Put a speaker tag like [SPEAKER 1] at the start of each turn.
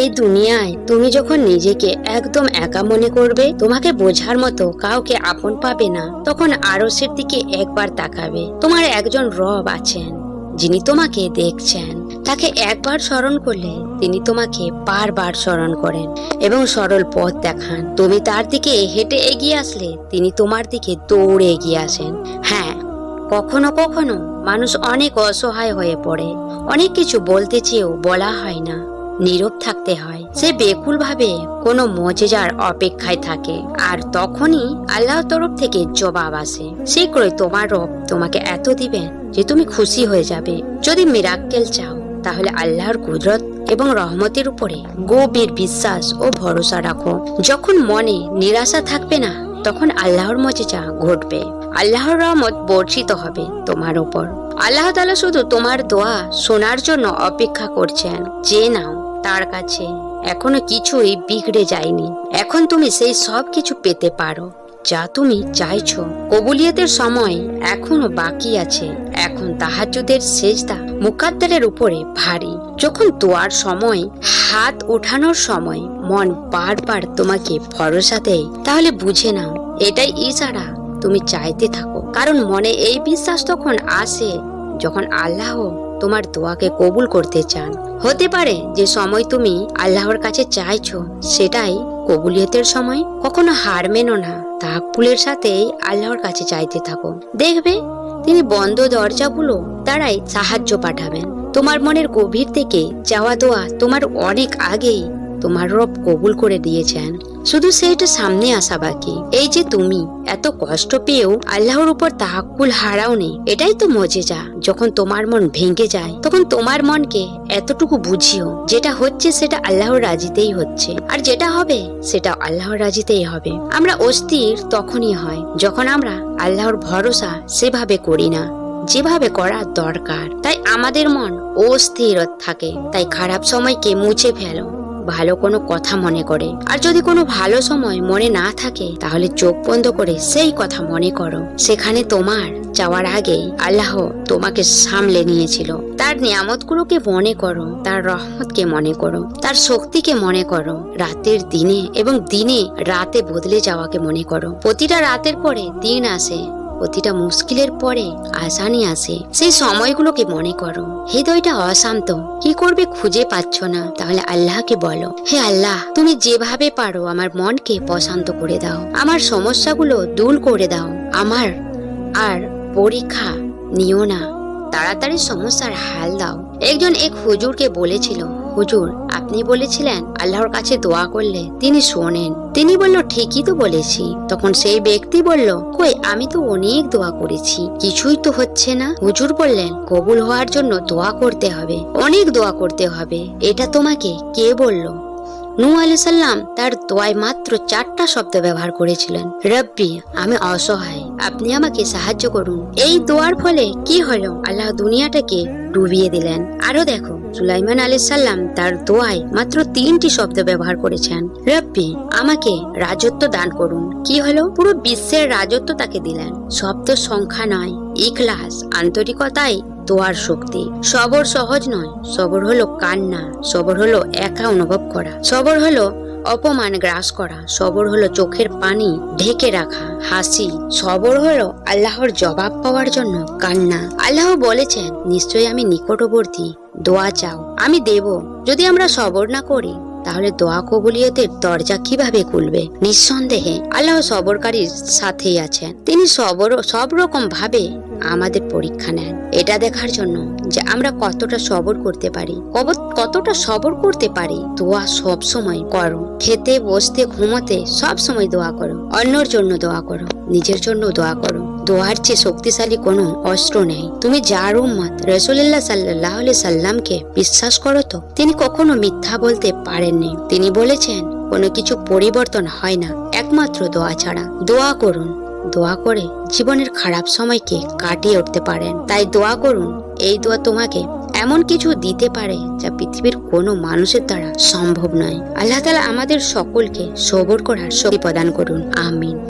[SPEAKER 1] এই দুনিয়ায় তুমি যখন নিজেকে একদম একা মনে করবে, তোমাকে বোঝার মতো কাউকে আপন পাবে না। তখন আরসের দিকে একবার তাকাবে। তোমার একজন রব আছেন, যিনি তোমাকে দেখছেন। তাকে একবার স্মরণ করলে তিনি তোমাকে বারবার স্মরণ করেন এবং সরল পথ দেখান। তুমি তার দিকে হেঁটে এগিয়ে আসলে তিনি তোমার দিকে দৌড়ে এগিয়ে আসেন। হ্যাঁ কখনো কখনো মানুষ অনেক অসহায় হয়ে পড়ে। অনেক কিছু বলতে চেয়েও বলা হয় না। নীরব থাকতে হয়। সে বেকুল ভাবে কোনো মজেজার অপেক্ষায় থাকে আর তখনই আল্লাহর তরফ থেকে জবাব আসে। শীঘ্রই তোমার রব তোমাকে এত দিবেন যে তুমি খুশি হয়ে যাবে। যদি মিরাক্কেল চাও, তাহলে আল্লাহর কুদরত এবং রহমতের উপরে গভীর বিশ্বাস ও ভরসা রাখো। যখন মনে নিরাশা থাকবে না, তখন আল্লাহর মজেজা ঘটবে। আল্লাহর রহমত বর্ষিত হবে তোমার উপর। আল্লাহ তালা শুধু তোমার দোয়া শোনার জন্য অপেক্ষা করছেন। যে নাও তার কাছে। এখনও কিছুই বিগড়ে যায়নি। এখন তুমি সেই সব কিছু পেতে পারো, যা তুমি চাইছো। কবুলিয়তের সময় এখনও বাকি আছে। এখন তাহাজুদের সেজদা মুকাদ্দারের উপরে ভারী। যখন তোয়ার সময়, হাত ওঠানোর সময় মন বারবার তোমাকে ভরসা দেয়, তাহলে বুঝে নাও, এটাই ইশারা। তুমি চাইতে থাকো। কারণ মনে এই বিশ্বাস তখন আসে যখন আল্লাহ তোমার দোয়াকে কবুল করতে চান। হতে পারে যে সময় তুমি আল্লাহর কাছে চাইছো, সেটাই কবুলিয়তের সময়। কখনো হার মেনো না তাকপুলের সাথেই আল্লাহর কাছে চাইতে থাকো। দেখবে, তিনি বন্ধ দরজাগুলো তারাই সাহায্য পাঠাবেন। তোমার মনের গভীর থেকে যাওয়া দোয়া তোমার অনেক আগেই তোমার রব কবুল করে দিয়েছেন। শুধু সেইটা সামনে আসা বাকি। এই যে তুমি, এত কষ্ট পেয়েও আল্লাহর উপর তাহাক্কুল হারাও নেই এটাই তো মজেজা। যখন তোমার মন ভেঙে যায়, তখন তোমার মনকে এতটুকু বুঝিও, যেটা হচ্ছে সেটা আল্লাহর রাজিতেই হচ্ছে। আর যেটা হবে সেটা আল্লাহর রাজিতেই হবে। আমরা অস্থির তখনই হয়, যখন আমরা আল্লাহর ভরসা সেভাবে করি না। যেভাবে করা দরকার। তাই আমাদের মন অস্থির থাকে। তাই খারাপ সময়কে মুছে ফেলো। ভালো কোনো কথা মনে করে। আর যদি কোনো ভালো সময় মনে না থাকে, তাহলে চোখ বন্ধ করে সেই কথা মনে করো। সেখানে তোমার যাওয়ার আগেই আল্লাহ তোমাকে সামলে নিয়েছিল। তার নিয়ামতগুলোকে মনে করো, তার রহমতকে মনে করো, তার শক্তিকে মনে করো। রাতের দিনে এবং দিনে রাতে বদলে যাওয়াকে মনে করো। প্রতিটা রাতের পরে দিন আসে প্রতিটা মুশকিলের পরে আসানি আসে। সেই সময়গুলোকে মনে করো। হৃদয়টা অশান্ত। কি করবে খুঁজে পাচ্ছ না। তাহলে আল্লাহকে বলো, হে আল্লাহ, তুমি যেভাবে পারো আমার মনকে প্রশান্ত করে দাও। আমার সমস্যাগুলো দূর করে দাও। আমার আর পরীক্ষা নিও না। তাড়াতাড়ি সমস্যার হাল দাও। একজন এক হুজুরকে বলেছিল হুজুর, আপনি বলেছিলেন আল্লাহর কাছে দোয়া করলে তিনি শোনেন। তিনি বলল, ঠিকই তো বলেছি। তখন সেই ব্যক্তি বলল, কই, আমি তো অনেক দোয়া করেছি। কিছুই তো হচ্ছে না। হুজুর বললেন, কবুল হওয়ার জন্য দোয়া করতে হবে। অনেক দোয়া করতে হবে। এটা তোমাকে কে বলল? নূ সাল্লাম তার দোয়ায় মাত্র চারটা শব্দ ব্যবহার করেছিলেন। রব্বি, আমি অসহায়, আপনি আমাকে সাহায্য করুন। এই দোয়ার ফলে কি হলো? আল্লাহ দুনিয়াটাকে ডুবিয়ে দিলেন। আরও দেখো, সুলাইমান আলী সাল্লাম তার দোয়ায় মাত্র তিনটি শব্দ ব্যবহার করেছেন। রব্বি, আমাকে রাজত্ব দান করুন। কি হলো? পুরো বিশ্বের রাজত্ব তাকে দিলেন। শব্দ সংখ্যা নয়, ইখলাস আন্তরিকতাই দোয়ার শক্তি। সবর সহজ নয়। সবর হলো কান্না। সবর হলো একা অনুভব করা। সবর হলো অপমান গ্রাস করা। সবর হলো চোখের পানি ঢেকে রাখা। হাসি। সবর হলো আল্লাহর জবাব পাওয়ার জন্য কান্না। আল্লাহ বলেছেন, নিশ্চয়ই আমি নিকটবর্তী। দোয়া চাও। আমি দেব। যদি আমরা সবর না করি তাহলে দোয়া কবুলিয়তের দরজা কীভাবে খুলবে? নিঃসন্দেহে আল্লাহ সবরকারীর সাথেই আছেন। তিনি সবর সব রকম ভাবে আমাদের পরীক্ষা নেন। এটা দেখার জন্য যে আমরা কতটা সবর করতে পারি। কতটা সবর করতে পারি, দোয়া সব সময় করো। খেতে, বসতে, ঘুমোতে সব সময় দোয়া করো। অন্যর জন্য দোয়া করো। নিজের জন্য দোয়া করো। দোয়ার চেয়ে শক্তিশালী কোনো অস্ত্র নেই। তুমি যার উম্মত রসুল্লাহ সাল্লাহ সাল্লামকে বিশ্বাস করো তো? তিনি কখনো মিথ্যা বলতে পারেননি। তিনি বলেছেন, কোনো কিছু পরিবর্তন হয় না, একমাত্র দোয়া ছাড়া। দোয়া করুন। দোয়া করে জীবনের খারাপ সময়কে কাটিয়ে উঠতে পারেন। তাই দোয়া করুন, এই দোয়া তোমাকে এমন কিছু দিতে পারে যা পৃথিবীর কোনো মানুষের দ্বারা সম্ভব নয়। আল্লাহ তালা আমাদের সকলকে সবর করার শক্তি প্রদান করুন। আমিন।